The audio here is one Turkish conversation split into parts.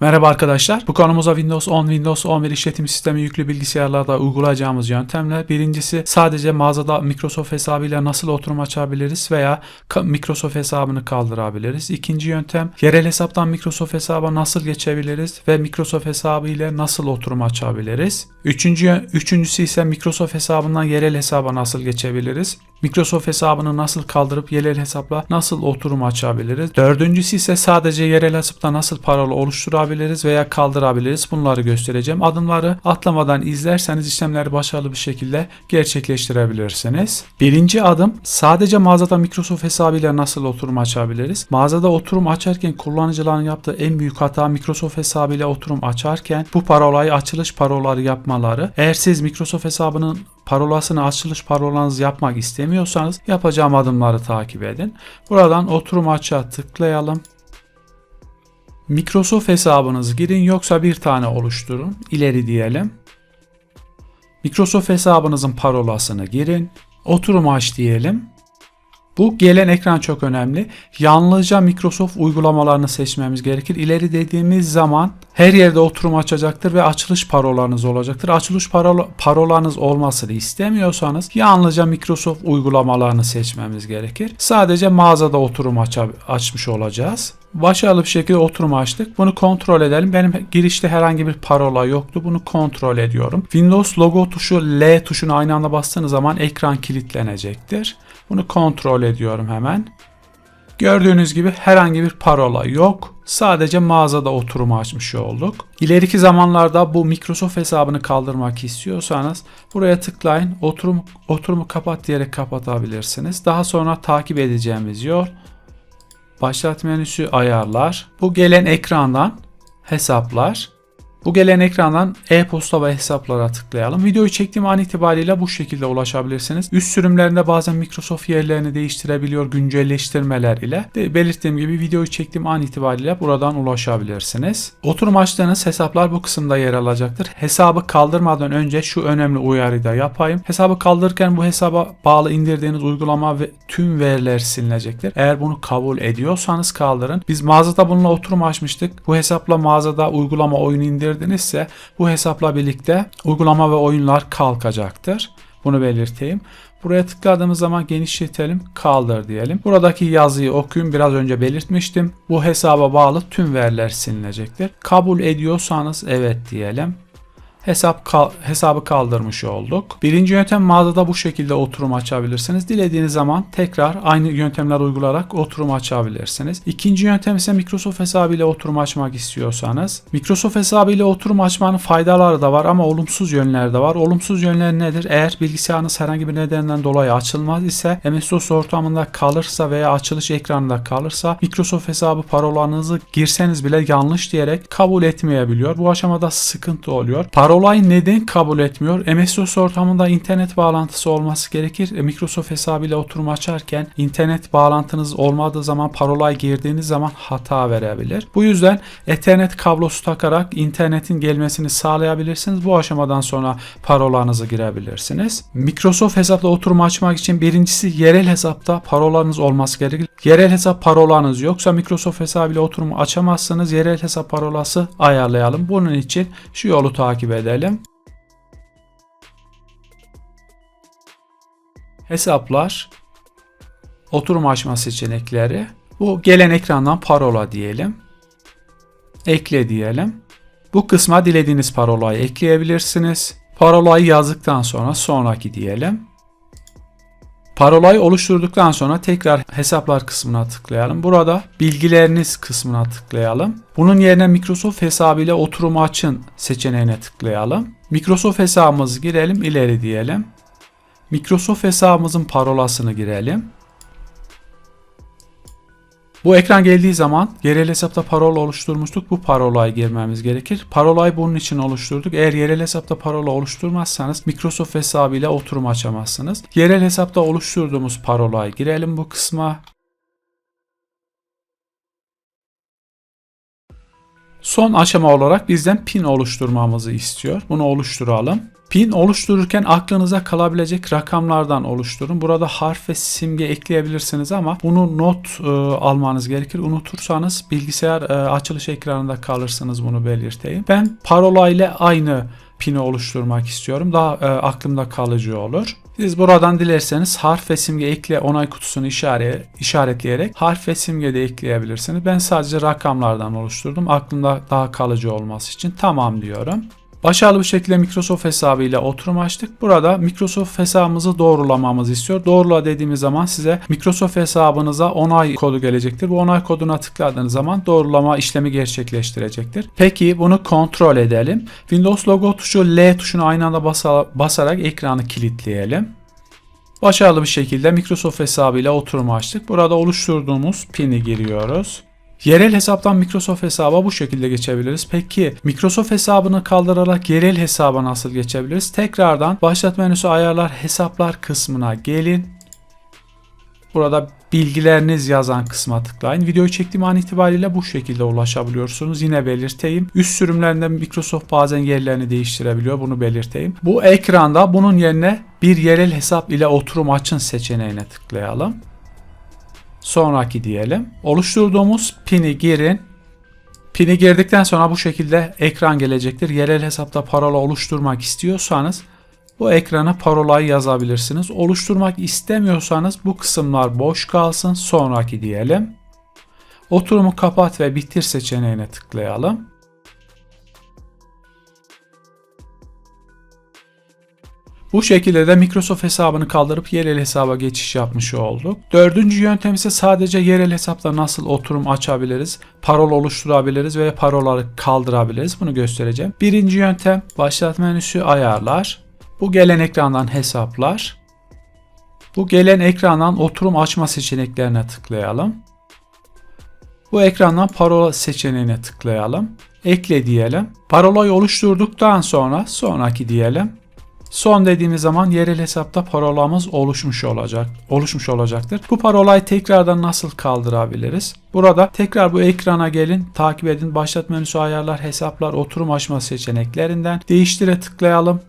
Merhaba arkadaşlar. Bu konumuza Windows 10, Windows 11 işletim sistemi yüklü bilgisayarlarda uygulayacağımız yöntemler. Birincisi sadece mağazada Microsoft hesabıyla nasıl oturum açabiliriz veya Microsoft hesabını kaldırabiliriz. İkinci yöntem yerel hesaptan Microsoft hesaba nasıl geçebiliriz ve Microsoft hesabı ile nasıl oturum açabiliriz. Üçüncü, üçüncüsü ise Microsoft hesabından yerel hesaba nasıl geçebiliriz. Microsoft hesabını nasıl kaldırıp yerel hesapla nasıl oturum açabiliriz? Dördüncüsü ise sadece yerel hesapta nasıl parola oluşturabiliriz veya kaldırabiliriz? Bunları göstereceğim. Adımları atlamadan izlerseniz işlemleri başarılı bir şekilde gerçekleştirebilirsiniz. Birinci adım sadece mağazada Microsoft hesabıyla nasıl oturum açabiliriz? Mağazada oturum açarken kullanıcıların yaptığı en büyük hata Microsoft hesabıyla oturum açarken bu parolayı açılış parolaları yapmaları. Eğer siz Microsoft hesabının parolasını açılış parolanızı yapmak istemiyorsanız yapacağım adımları takip edin. Buradan oturum açığa tıklayalım. Microsoft hesabınızı girin yoksa bir tane oluşturun. İleri diyelim. Microsoft hesabınızın parolasını girin. Oturum aç diyelim. Bu gelen ekran çok önemli. Yalnızca Microsoft uygulamalarını seçmemiz gerekir. İleri dediğimiz zaman her yerde oturum açacaktır ve açılış parolanız olacaktır. Açılış parola, parolanız olmasını istemiyorsanız yalnızca Microsoft uygulamalarını seçmemiz gerekir. Sadece mağazada oturum aça, açmış olacağız. Başarılı bir şekilde oturum açtık. Bunu kontrol edelim. Benim girişte herhangi bir parola yoktu. Bunu kontrol ediyorum. Windows logo tuşu L tuşunu aynı anda bastığınız zaman ekran kilitlenecektir. Bunu kontrol ediyorum hemen. Gördüğünüz gibi herhangi bir parola yok. Sadece mağazada oturumu açmış olduk. İleriki zamanlarda bu Microsoft hesabını kaldırmak istiyorsanız buraya tıklayın. Oturum, oturumu kapat diyerek kapatabilirsiniz. Daha sonra takip edeceğimiz yol Başlat menüsü ayarlar. Bu gelen ekrandan hesaplar. Bu gelen ekrandan e-posta ve hesaplara tıklayalım. Videoyu çektiğim an itibariyle bu şekilde ulaşabilirsiniz. Üst sürümlerinde bazen Microsoft yerlerini değiştirebiliyor güncelleştirmeler ile. De belirttiğim gibi videoyu çektiğim an itibariyle buradan ulaşabilirsiniz. Oturum açtığınız hesaplar bu kısımda yer alacaktır. Hesabı kaldırmadan önce şu önemli uyarıyı da yapayım. Hesabı kaldırırken bu hesaba bağlı indirdiğiniz uygulama ve tüm veriler silinecektir. Eğer bunu kabul ediyorsanız kaldırın. Biz mağazada bununla oturum açmıştık. Bu hesapla mağazada uygulama oyunu indirdinizse bu hesapla birlikte uygulama ve oyunlar kalkacaktır. Bunu belirteyim. Buraya tıkladığımız zaman genişletelim, kaldır diyelim. Buradaki yazıyı okuyun. Biraz önce belirtmiştim. Bu hesaba bağlı tüm veriler silinecektir. Kabul ediyorsanız evet diyelim hesap kal- hesabı kaldırmış olduk. Birinci yöntem mağazada bu şekilde oturum açabilirsiniz. Dilediğiniz zaman tekrar aynı yöntemler uygulayarak oturum açabilirsiniz. İkinci yöntem ise Microsoft hesabıyla oturum açmak istiyorsanız. Microsoft hesabıyla oturum açmanın faydaları da var ama olumsuz yönleri de var. Olumsuz yönleri nedir? Eğer bilgisayarınız herhangi bir nedenden dolayı açılmaz ise MS-DOS ortamında kalırsa veya açılış ekranında kalırsa Microsoft hesabı parolanızı girseniz bile yanlış diyerek kabul etmeyebiliyor. Bu aşamada sıkıntı oluyor. Parolayı neden kabul etmiyor? MS-DOS ortamında internet bağlantısı olması gerekir. E, Microsoft hesabıyla oturum açarken internet bağlantınız olmadığı zaman parolayı girdiğiniz zaman hata verebilir. Bu yüzden Ethernet kablosu takarak internetin gelmesini sağlayabilirsiniz. Bu aşamadan sonra parolanızı girebilirsiniz. Microsoft hesapla oturum açmak için birincisi yerel hesapta parolanız olması gerekir. Yerel hesap parolanız yoksa Microsoft hesabıyla oturumu açamazsınız. Yerel hesap parolası ayarlayalım. Bunun için şu yolu takip edelim. Hesaplar, oturum açma seçenekleri. Bu gelen ekrandan parola diyelim. Ekle diyelim. Bu kısma dilediğiniz parolayı ekleyebilirsiniz. Parolayı yazdıktan sonra sonraki diyelim. Parolayı oluşturduktan sonra tekrar hesaplar kısmına tıklayalım. Burada bilgileriniz kısmına tıklayalım. Bunun yerine Microsoft hesabıyla oturumu açın seçeneğine tıklayalım. Microsoft hesabımızı girelim, ileri diyelim. Microsoft hesabımızın parolasını girelim. Bu ekran geldiği zaman yerel hesapta parola oluşturmuştuk. Bu parolayı girmemiz gerekir. Parolayı bunun için oluşturduk. Eğer yerel hesapta parola oluşturmazsanız Microsoft hesabıyla oturum açamazsınız. Yerel hesapta oluşturduğumuz parolayı girelim bu kısma. Son aşama olarak bizden pin oluşturmamızı istiyor. Bunu oluşturalım. Pin oluştururken aklınıza kalabilecek rakamlardan oluşturun. Burada harf ve simge ekleyebilirsiniz ama bunu not e, almanız gerekir. Unutursanız bilgisayar e, açılış ekranında kalırsınız bunu belirteyim. Ben parola ile aynı pini oluşturmak istiyorum. Daha e, aklımda kalıcı olur. Siz buradan dilerseniz harf ve simge ekle onay kutusunu işaret, işaretleyerek harf ve simge de ekleyebilirsiniz. Ben sadece rakamlardan oluşturdum. Aklımda daha kalıcı olması için tamam diyorum. Başarılı bir şekilde Microsoft hesabı ile oturum açtık. Burada Microsoft hesabımızı doğrulamamızı istiyor. Doğrula dediğimiz zaman size Microsoft hesabınıza onay kodu gelecektir. Bu onay koduna tıkladığınız zaman doğrulama işlemi gerçekleştirecektir. Peki bunu kontrol edelim. Windows logo tuşu L tuşunu aynı anda basa- basarak ekranı kilitleyelim. Başarılı bir şekilde Microsoft hesabıyla oturum açtık. Burada oluşturduğumuz pini giriyoruz. Yerel hesaptan Microsoft hesaba bu şekilde geçebiliriz. Peki Microsoft hesabını kaldırarak yerel hesaba nasıl geçebiliriz? Tekrardan başlat menüsü ayarlar hesaplar kısmına gelin. Burada bilgileriniz yazan kısma tıklayın. Videoyu çektiğim an itibariyle bu şekilde ulaşabiliyorsunuz. Yine belirteyim. Üst sürümlerinde Microsoft bazen yerlerini değiştirebiliyor. Bunu belirteyim. Bu ekranda bunun yerine bir yerel hesap ile oturum açın seçeneğine tıklayalım. Sonraki diyelim. Oluşturduğumuz pini girin. Pini girdikten sonra bu şekilde ekran gelecektir. Yerel hesapta parola oluşturmak istiyorsanız bu ekrana parolayı yazabilirsiniz. Oluşturmak istemiyorsanız bu kısımlar boş kalsın. Sonraki diyelim. Oturumu kapat ve bitir seçeneğine tıklayalım. Bu şekilde de Microsoft hesabını kaldırıp yerel hesaba geçiş yapmış olduk. Dördüncü yöntem ise sadece yerel hesapta nasıl oturum açabiliriz, parola oluşturabiliriz ve parolaları kaldırabiliriz. Bunu göstereceğim. Birinci yöntem başlat menüsü ayarlar. Bu gelen ekrandan hesaplar. Bu gelen ekrandan oturum açma seçeneklerine tıklayalım. Bu ekrandan parola seçeneğine tıklayalım. Ekle diyelim. Parolayı oluşturduktan sonra sonraki diyelim. Son dediğimiz zaman yerel hesapta parolamız oluşmuş olacak. Oluşmuş olacaktır. Bu parolayı tekrardan nasıl kaldırabiliriz? Burada tekrar bu ekrana gelin, takip edin. Başlat menüsü ayarlar, hesaplar, oturum açma seçeneklerinden değiştire tıklayalım.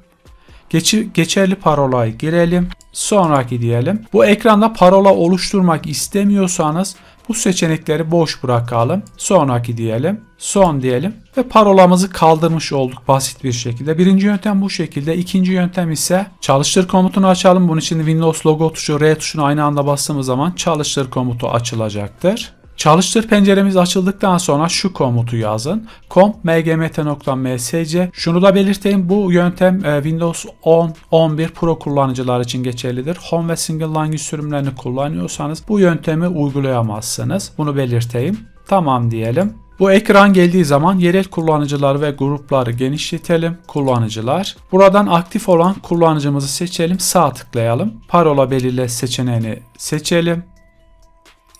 Geçi, geçerli parolayı girelim. Sonraki diyelim. Bu ekranda parola oluşturmak istemiyorsanız bu seçenekleri boş bırakalım. Sonraki diyelim. Son diyelim. Ve parolamızı kaldırmış olduk basit bir şekilde. Birinci yöntem bu şekilde. İkinci yöntem ise çalıştır komutunu açalım. Bunun için Windows logo tuşu R tuşunu aynı anda bastığımız zaman çalıştır komutu açılacaktır. Çalıştır penceremiz açıldıktan sonra şu komutu yazın. com mgmt.msc Şunu da belirteyim bu yöntem e, Windows 10, 11 Pro kullanıcılar için geçerlidir. Home ve Single Language sürümlerini kullanıyorsanız bu yöntemi uygulayamazsınız. Bunu belirteyim. Tamam diyelim. Bu ekran geldiği zaman yerel kullanıcılar ve grupları genişletelim. Kullanıcılar. Buradan aktif olan kullanıcımızı seçelim. Sağ tıklayalım. Parola belirle seçeneğini seçelim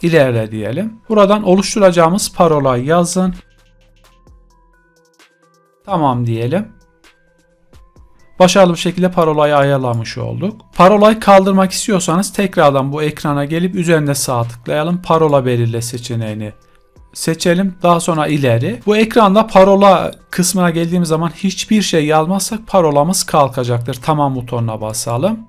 ilerle diyelim. Buradan oluşturacağımız parolayı yazın. Tamam diyelim. Başarılı bir şekilde parolayı ayarlamış olduk. Parolayı kaldırmak istiyorsanız tekrardan bu ekrana gelip üzerinde sağ tıklayalım. Parola belirle seçeneğini seçelim. Daha sonra ileri. Bu ekranda parola kısmına geldiğimiz zaman hiçbir şey yazmazsak parolamız kalkacaktır. Tamam butonuna basalım.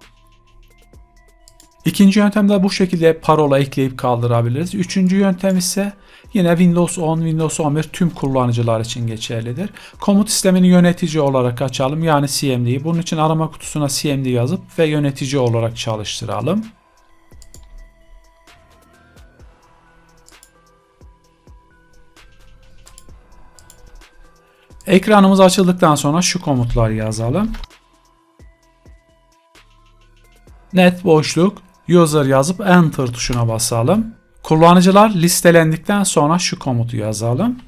İkinci yöntemde bu şekilde parola ekleyip kaldırabiliriz. Üçüncü yöntem ise yine Windows 10, Windows 11 tüm kullanıcılar için geçerlidir. Komut sistemini yönetici olarak açalım yani CMD'yi. Bunun için arama kutusuna CMD yazıp ve yönetici olarak çalıştıralım. Ekranımız açıldıktan sonra şu komutları yazalım. Net boşluk user yazıp enter tuşuna basalım. Kullanıcılar listelendikten sonra şu komutu yazalım.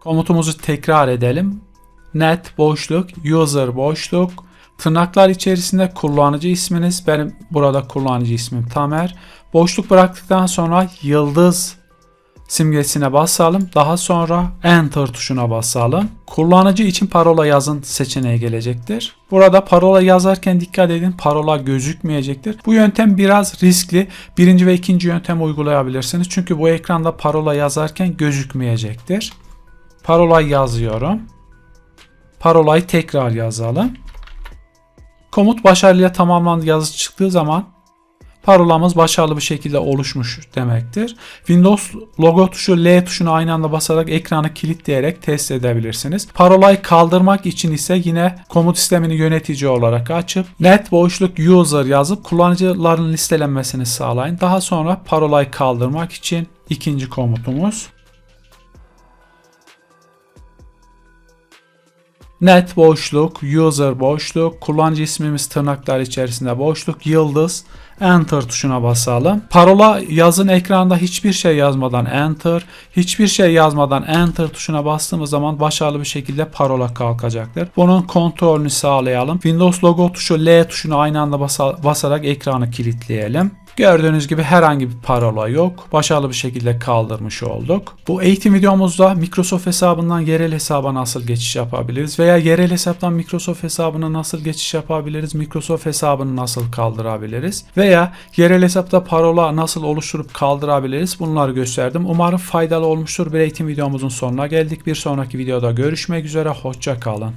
Komutumuzu tekrar edelim. Net boşluk, user boşluk, tırnaklar içerisinde kullanıcı isminiz, benim burada kullanıcı ismim Tamer. Boşluk bıraktıktan sonra yıldız simgesine basalım. Daha sonra Enter tuşuna basalım. Kullanıcı için parola yazın seçeneği gelecektir. Burada parola yazarken dikkat edin parola gözükmeyecektir. Bu yöntem biraz riskli. Birinci ve ikinci yöntem uygulayabilirsiniz. Çünkü bu ekranda parola yazarken gözükmeyecektir. Parolayı yazıyorum. Parolayı tekrar yazalım. Komut başarıyla tamamlandı yazı çıktığı zaman parolamız başarılı bir şekilde oluşmuş demektir. Windows logo tuşu L tuşunu aynı anda basarak ekranı kilitleyerek test edebilirsiniz. Parolayı kaldırmak için ise yine komut sistemini yönetici olarak açıp net boşluk user yazıp kullanıcıların listelenmesini sağlayın. Daha sonra parolayı kaldırmak için ikinci komutumuz net boşluk, user boşluk, kullanıcı ismimiz tırnaklar içerisinde boşluk, yıldız, enter tuşuna basalım. Parola yazın ekranda hiçbir şey yazmadan enter, hiçbir şey yazmadan enter tuşuna bastığımız zaman başarılı bir şekilde parola kalkacaktır. Bunun kontrolünü sağlayalım. Windows logo tuşu L tuşunu aynı anda basa- basarak ekranı kilitleyelim. Gördüğünüz gibi herhangi bir parola yok. Başarılı bir şekilde kaldırmış olduk. Bu eğitim videomuzda Microsoft hesabından yerel hesaba nasıl geçiş yapabiliriz veya yerel hesaptan Microsoft hesabına nasıl geçiş yapabiliriz, Microsoft hesabını nasıl kaldırabiliriz veya yerel hesapta parola nasıl oluşturup kaldırabiliriz bunları gösterdim. Umarım faydalı olmuştur. Bir eğitim videomuzun sonuna geldik. Bir sonraki videoda görüşmek üzere. Hoşça kalın.